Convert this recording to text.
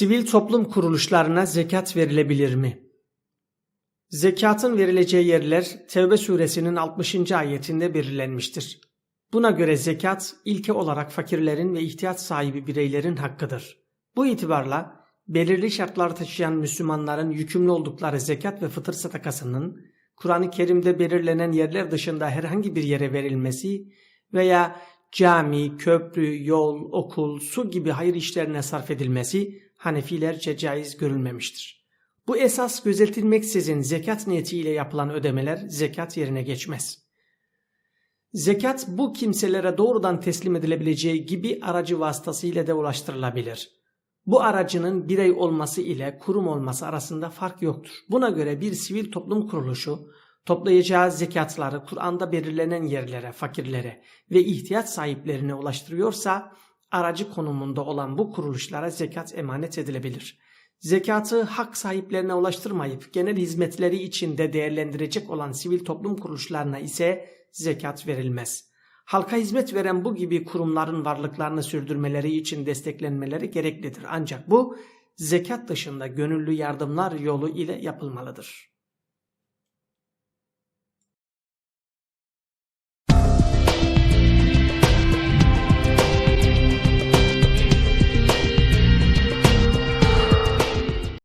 Sivil toplum kuruluşlarına zekat verilebilir mi? Zekatın verileceği yerler Tevbe suresinin 60. ayetinde belirlenmiştir. Buna göre zekat ilke olarak fakirlerin ve ihtiyaç sahibi bireylerin hakkıdır. Bu itibarla belirli şartlar taşıyan Müslümanların yükümlü oldukları zekat ve fıtır sadakasının Kur'an-ı Kerim'de belirlenen yerler dışında herhangi bir yere verilmesi veya cami, köprü, yol, okul, su gibi hayır işlerine sarf edilmesi Hanefilerce caiz görülmemiştir. Bu esas gözetilmeksizin zekat niyetiyle yapılan ödemeler zekat yerine geçmez. Zekat bu kimselere doğrudan teslim edilebileceği gibi aracı vasıtasıyla da ulaştırılabilir. Bu aracının birey olması ile kurum olması arasında fark yoktur. Buna göre bir sivil toplum kuruluşu toplayacağı zekatları Kur'an'da belirlenen yerlere, fakirlere ve ihtiyaç sahiplerine ulaştırıyorsa aracı konumunda olan bu kuruluşlara zekat emanet edilebilir. Zekatı hak sahiplerine ulaştırmayıp genel hizmetleri içinde değerlendirecek olan sivil toplum kuruluşlarına ise zekat verilmez. Halka hizmet veren bu gibi kurumların varlıklarını sürdürmeleri için desteklenmeleri gereklidir. Ancak bu zekat dışında gönüllü yardımlar yolu ile yapılmalıdır.